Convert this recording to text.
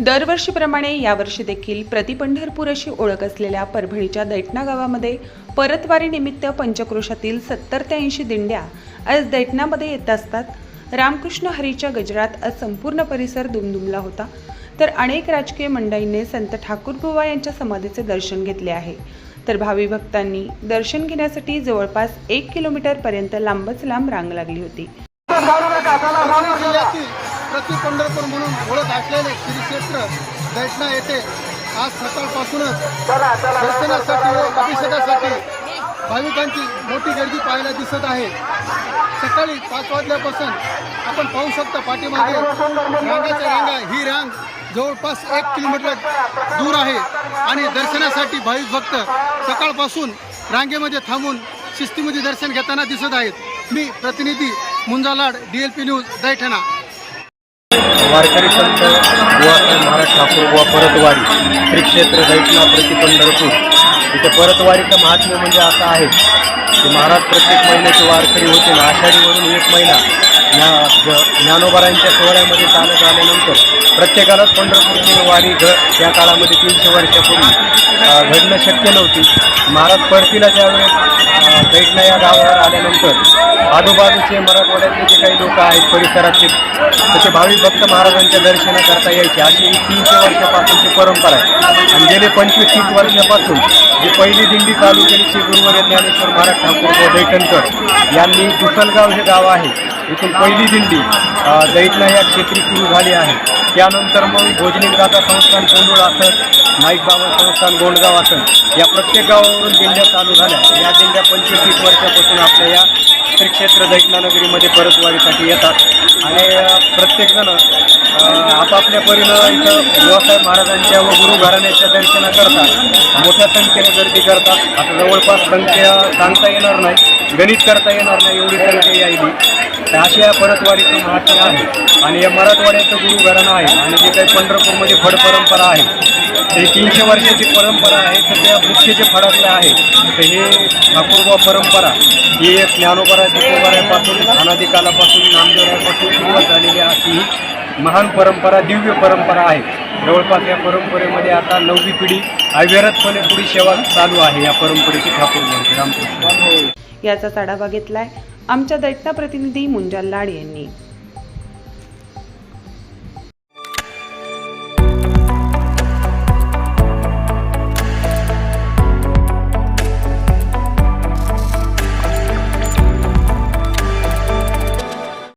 दरवर्षीप्रमाणे यावर्षी देखील प्रतिपंढरपूर अशी ओळख असलेल्या परभणीच्या दैठणा गावामध्ये परतवारीनिमित्त पंचक्रोशातील सत्तर ते ऐंशी दिंड्या आज दैठणामध्ये येत असतात. रामकृष्ण हरीच्या गजरात आज संपूर्ण परिसर दुमदुमला होता. तर अनेक राजकीय मंडळींनी संत ठाकूरबुवा यांच्या समाधीचे दर्शन घेतले आहे. तर भावी भक्तांनी दर्शन घेण्यासाठी जवळपास एक किलोमीटरपर्यंत लांबच लांब रांग लागली होती. प्रति पंढरपूर म्हणून ओळख असलेले श्री क्षेत्र दैठणा येथे आज सकाळपासूनच दर्शनासाठी व अभिषेकासाठी भाविकांची मोठी गर्दी पाहायला दिसत आहे. सकाळी पाच वाजल्यापासून आपण पाहू शकता पाठीमागे रांगाच्या रांगा ही रांग जवळपास एक किलोमीटर दूर आहे. आणि दर्शनासाठी भाविक भक्त सकाळपासून रांगेमध्ये थांबून शिस्तीमध्ये दर्शन घेताना दिसत आहेत. मी प्रतिनिधी Munjalad D L P news Daithana वारकरी संत बुवासाहेब महाराज ठाकूर बुवा परतवारी श्री क्षेत्र दैठणा प्रति पंढरपूर. इथे परतवारीचं महात्म्य म्हणजे असं आहे की महाराज प्रत्येक महिन्याचे वारकरी होते. ना आषाढीवरून एक महिना ज्ञा ज्ञानोबारांच्या सोहळ्यामध्ये चालत आल्यानंतर प्रत्येकालाच पंढरपूरची वारी घ त्या काळामध्ये तीनशे वर्षापूर्वी घडणं शक्य नव्हती. महाराज परतीला ज्यावेळेस अ, दैठणा या गावावर आल्यानंतर आजूबाजूचे मराठवाड्यातले जे काही लोक आहेत परिसरातले तसे भावी भाविक भक्त महाराजांच्या दर्शनाकरता यायचे. अशी ही तीनशे वर्षापासूनची परंपरा आहे. आणि गेले पंचवीस तीस वर्षापासून जी पहिली दिंडी चालू केली श्री गुरुवर्य ज्ञानेश्वर महाराज ठाकूर व दैठणकर यांनी दुसलगाव हे गाव आहे. इथून पहिली दिंडी दैठणा या क्षेत्री सुरू झाली आहे. त्यानंतर मग भोजनिक दादा संस्थान कोंडूळ असत माईक बाबा संस्थान गोंडगाव असत या प्रत्येक गावावरून दिंड्या चालू झाल्या. या दिंड्या पंचवीस तीस वर्षापासून आपल्या या श्री क्षेत्र दैठणा परत वारीसाठी येतात. आणि प्रत्येकजण आपापल्या परीनं इथं बुवासाहेब महाराजांच्या व गुरु घराण्याच्या दर्शना करतात. मोठ्या संख्येने गर्दी करतात. आता जवळपास संख्या सांगता येणार नाही. गणित करता येणार नाही एवढी संख्या यायली. तर अशी या परतवाडीचं महात्म्य आहे. आणि या मराठवाड्याचं गुरु घराणं आहे. आणि जे काही पंढरपूरमध्ये फड परंपरा आहे ते तीनशे वर्षाची परंपरा आहे तर त्या मुख्य जे आहे. तर हे ठाकूरबा परंपरा ही एक ज्ञानोबरा तुकोबारापासून अनादिकालापासून नामदेवरापासून सुरुवात झालेली अशी ही महान परंपरा दिव्य परंपरा आहे. जवळपास या परंपरेमध्ये आता नववी पिढी अविरतपणे पुढी सेवा चालू आहे या परंपरेची ठाकूर रामकृष्ण. याचा आढावा घेतलाय. आमच्या दैत्या प्रतिनिधी मुंजाल लाड यांनी.